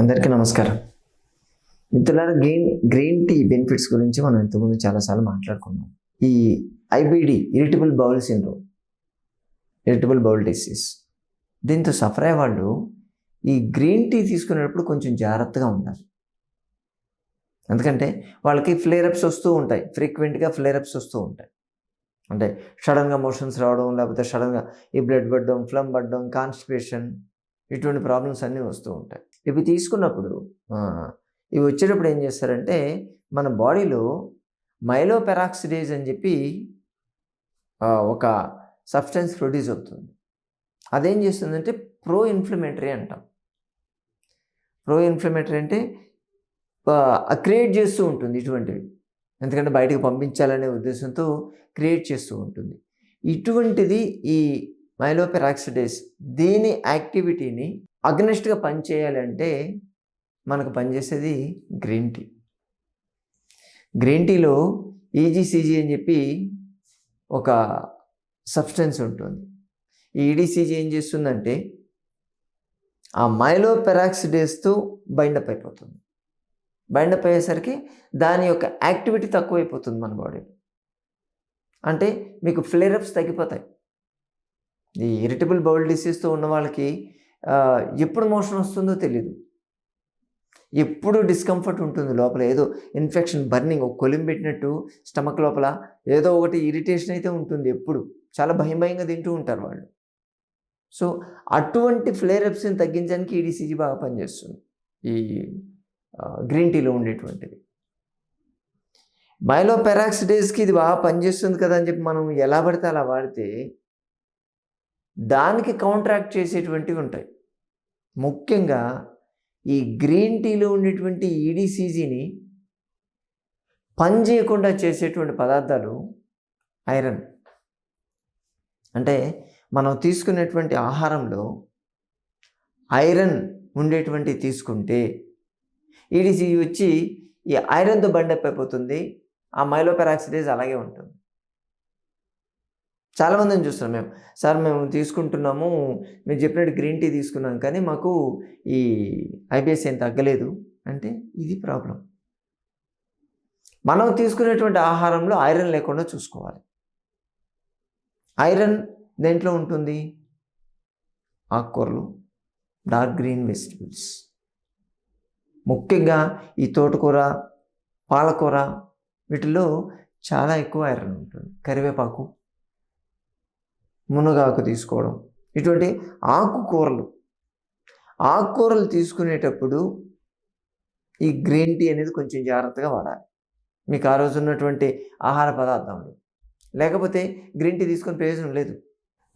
అందరికీ నమస్కారం. మిత్రులారా గ్రీన్ గ్రీన్ టీ బెనిఫిట్స్ గురించి మనం ఇంతకుముందు చాలాసార్లు మాట్లాడుకున్నాం. ఈ IBD irritable bowel syndrome irritable bowel disease దీంతో సఫర్ అయ్యే వాళ్ళు ఈ గ్రీన్ టీ తీసుకునేటప్పుడు కొంచెం జాగ్రత్తగా ఉండాలి. ఎందుకంటే వాళ్ళకి ఫ్లేరప్స్ వస్తూ ఉంటాయి. ఫ్రీక్వెంట్గా ఫ్లేరప్స్ వస్తూ ఉంటాయి. అంటే సడన్గా మోషన్స్ రావడం లేకపోతే సడన్గా ఈ బ్లడ్ పడడం ఫ్లమ్ పడడం కాన్స్టిపేషన్ ఇటువంటి ప్రాబ్లమ్స్ అన్నీ వస్తూ ఉంటాయి. ఇవి తీసుకున్నప్పుడు ఇవి వచ్చేటప్పుడు ఏం చేస్తారంటే మన బాడీలో మైలోపెరాక్సిడేజ్ అని చెప్పి ఒక సబ్స్టెన్స్ ప్రొడ్యూస్ అవుతుంది. అదేం చేస్తుందంటే ప్రో ఇన్ఫ్లమేటరీ అంటాం. ప్రో ఇన్ఫ్లమేటరీ అంటే క్రియేట్ చేస్తూ ఉంటుంది ఇటువంటివి. ఎందుకంటే బయటకు పంపించాలనే ఉద్దేశంతో క్రియేట్ చేస్తూ ఉంటుంది. ఇటువంటిది ఈ మైలోపెరాక్సిడేస్ దీని యాక్టివిటీని అగ్నెస్ట్గా పనిచేయాలంటే మనకు పనిచేసేది గ్రీన్ టీ. గ్రీన్ టీలో ఈజీసీజీ అని చెప్పి ఒక సబ్స్టెన్స్ ఉంటుంది. ఈ ఈడీసీజీ ఏం చేస్తుందంటే ఆ మైలో పెరాక్సిడేస్తో బైండప్ అయిపోతుంది. బైండప్ అయ్యేసరికి దాని యొక్క యాక్టివిటీ తక్కువైపోతుంది మన బాడీలో అంటే మీకు ఫ్లేరప్స్ తగ్గిపోతాయి. ఈ ఇరిటబుల్ బౌల్ డిసీజ్తో ఉన్న వాళ్ళకి ఎప్పుడు మోషన్ వస్తుందో తెలియదు ఎప్పుడు డిస్కంఫర్ట్ ఉంటుంది లోపల. ఏదో ఇన్ఫెక్షన్ బర్నింగ్ ఒక కొలిం పెట్టినట్టు స్టమక్ లోపల ఏదో ఒకటి ఇరిటేషన్ అయితే ఉంటుంది ఎప్పుడు. చాలా భయం భయంగా తింటూ ఉంటారు వాళ్ళు. సో అటువంటి ఫ్లేరప్స్ని తగ్గించడానికి ఈడీసీజీ బాగా పనిచేస్తుంది. ఈ గ్రీన్ టీలో ఉండేటువంటిది. మైలో పెరాక్సిడేస్కి ఇది బాగా పనిచేస్తుంది కదా అని చెప్పి మనం ఎలా పడితే అలా వాడితే దానికి కాంట్రాక్ట్ చేసేటువంటివి ఉంటాయి. ముఖ్యంగా ఈ గ్రీన్ టీలో ఉండేటువంటి ఈడీసీజీని పని చేయకుండా చేసేటువంటి పదార్థాలు ఐరన్. అంటే మనం తీసుకునేటువంటి ఆహారంలో ఐరన్ ఉండేటువంటి తీసుకుంటే ఈడీసీజీ వచ్చి ఈ ఐరన్తో బండప్ అయిపోతుంది ఆ మైలోపెరాక్సిడేజ్ అలాగే ఉంటుంది. చాలామందిని చూస్తున్నాం మేము సార్ మేము తీసుకుంటున్నాము మేము చెప్పినట్టు గ్రీన్ టీ తీసుకున్నాం కానీ మాకు ఈ ఐబిఎస్ ఏం తగ్గలేదు. అంటే ఇది ప్రాబ్లం. మనం తీసుకునేటువంటి ఆహారంలో ఐరన్ లేకుండా చూసుకోవాలి. ఐరన్ దేంట్లో ఉంటుంది? ఆకుకూరలు డార్క్ గ్రీన్ వెజిటబుల్స్. ముఖ్యంగా ఈ తోటకూర పాలకూర వీటిలో చాలా ఎక్కువ ఐరన్ ఉంటుంది. కరివేపాకు మునగాకు తీసుకోవడం. ఇటువంటి ఆకుకూరలు. ఆకుకూరలు తీసుకునేటప్పుడు ఈ గ్రీన్ టీ అనేది కొంచెం జాగ్రత్తగా వాడాలి. మీకు ఆ రోజు ఉన్నటువంటి ఆహార పదార్థాలు. లేకపోతే గ్రీన్ టీ తీసుకొని ప్రయోజనం లేదు.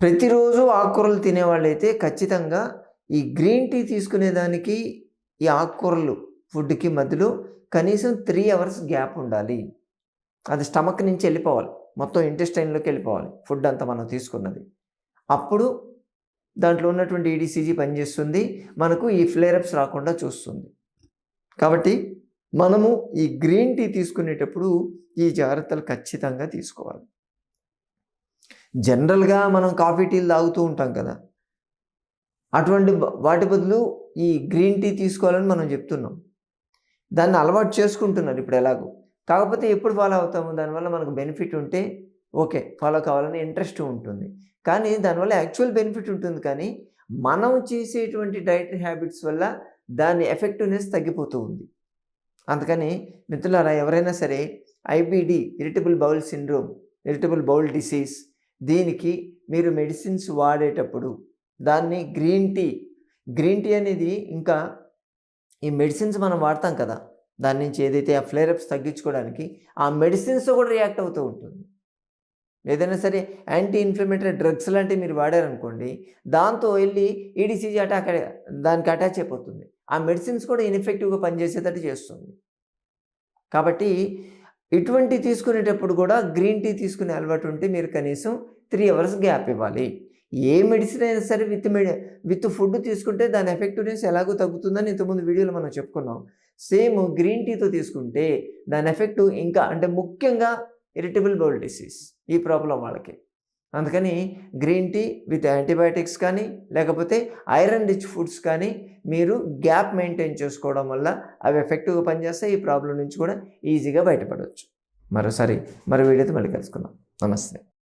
ప్రతిరోజు ఆకుకూరలు తినేవాళ్ళైతే ఖచ్చితంగా ఈ గ్రీన్ టీ తీసుకునేదానికి ఈ ఆకుకూరలు ఫుడ్కి మధ్యలో కనీసం త్రీ అవర్స్ గ్యాప్ ఉండాలి. అది స్టమక్ నుంచి వెళ్ళిపోవాలి. మొత్తం ఇంటెస్టైన్లోకి వెళ్ళిపోవాలి. ఫుడ్ అంతా మనం తీసుకున్నది. అప్పుడు దాంట్లో ఉన్నటువంటి ఈడీసీజీ పనిచేస్తుంది. మనకు ఈ ఫ్లేరప్స్ రాకుండా చూస్తుంది. కాబట్టి మనము ఈ గ్రీన్ టీ తీసుకునేటప్పుడు ఈ జాగ్రత్తలు ఖచ్చితంగా తీసుకోవాలి. జనరల్గా మనం కాఫీ టీలు తాగుతూ ఉంటాం కదా. అటువంటి వాటి బదులు ఈ గ్రీన్ టీ తీసుకోవాలని మనం చెప్తున్నాం. దాన్ని అలవాటు చేసుకుంటున్నారు ఇప్పుడు ఎలాగో. కాకపోతే ఎప్పుడు ఫాలో అవుతాము? దానివల్ల మనకు బెనిఫిట్ ఉంటే ఓకే ఫాలో కావాలని ఇంట్రెస్ట్ ఉంటుంది. కానీ దానివల్ల యాక్చువల్ బెనిఫిట్ ఉంటుంది కానీ మనం చేసేటువంటి డైటరీ హ్యాబిట్స్ వల్ల దాని ఎఫెక్టివ్నెస్ తగ్గిపోతూ ఉంది. అందుకని మిత్రులారా ఎవరైనా సరే IBD irritable bowel syndrome irritable bowel disease దీనికి మీరు మెడిసిన్స్ వాడేటప్పుడు దాన్ని గ్రీన్ టీ గ్రీన్ టీ అనేది ఇంకా ఈ మెడిసిన్స్ మనం వాడతాం కదా. దాని నుంచి ఏదైతే ఆ ఫ్లేరప్స్ తగ్గించుకోవడానికి ఆ మెడిసిన్స్ కూడా రియాక్ట్ అవుతూ ఉంటుంది. ఏదైనా సరే యాంటీ ఇన్ఫ్లమేటరీ డ్రగ్స్ లాంటివి మీరు వాడారనుకోండి దాంతో వెళ్ళి ఈడీసీజీ అటాక్ దానికి అటాచ్ అయిపోతుంది. ఆ మెడిసిన్స్ కూడా ఇన్ఎఫెక్టివ్గా పనిచేసేటట్టు చేస్తుంది. కాబట్టి ఇటువంటి తీసుకునేటప్పుడు కూడా గ్రీన్ టీ తీసుకునే అలవాటు ఉంటే మీరు కనీసం త్రీ అవర్స్ గ్యాప్ ఇవ్వాలి. ఏ మెడిసిన్ అయినా సరే విత్ మెడి విత్ ఫుడ్ తీసుకుంటే దాని ఎఫెక్టివ్నెస్ ఎలాగో తగ్గుతుందని ఇంతకుముందు వీడియోలో మనం చెప్పుకున్నాం. సేమ్ గ్రీన్ టీతో తీసుకుంటే దాని ఎఫెక్ట్ ఇంకా అంటే ముఖ్యంగా ఇరిటబుల్ బౌల్ డిసీజ్ ఈ ప్రాబ్లం వాళ్ళకి. అందుకని గ్రీన్ టీ విత్ యాంటీబయాటిక్స్ కానీ లేకపోతే ఐరన్ రిచ్ ఫుడ్స్ కానీ మీరు గ్యాప్ మెయింటైన్ చేసుకోవడం వల్ల అవి ఎఫెక్టివ్గా పనిచేస్తే ఈ ప్రాబ్లం నుంచి కూడా ఈజీగా బయటపడవచ్చు. మరోసారి మరో వీడియోతో మళ్ళీ కలుసుకుందాం. నమస్తే.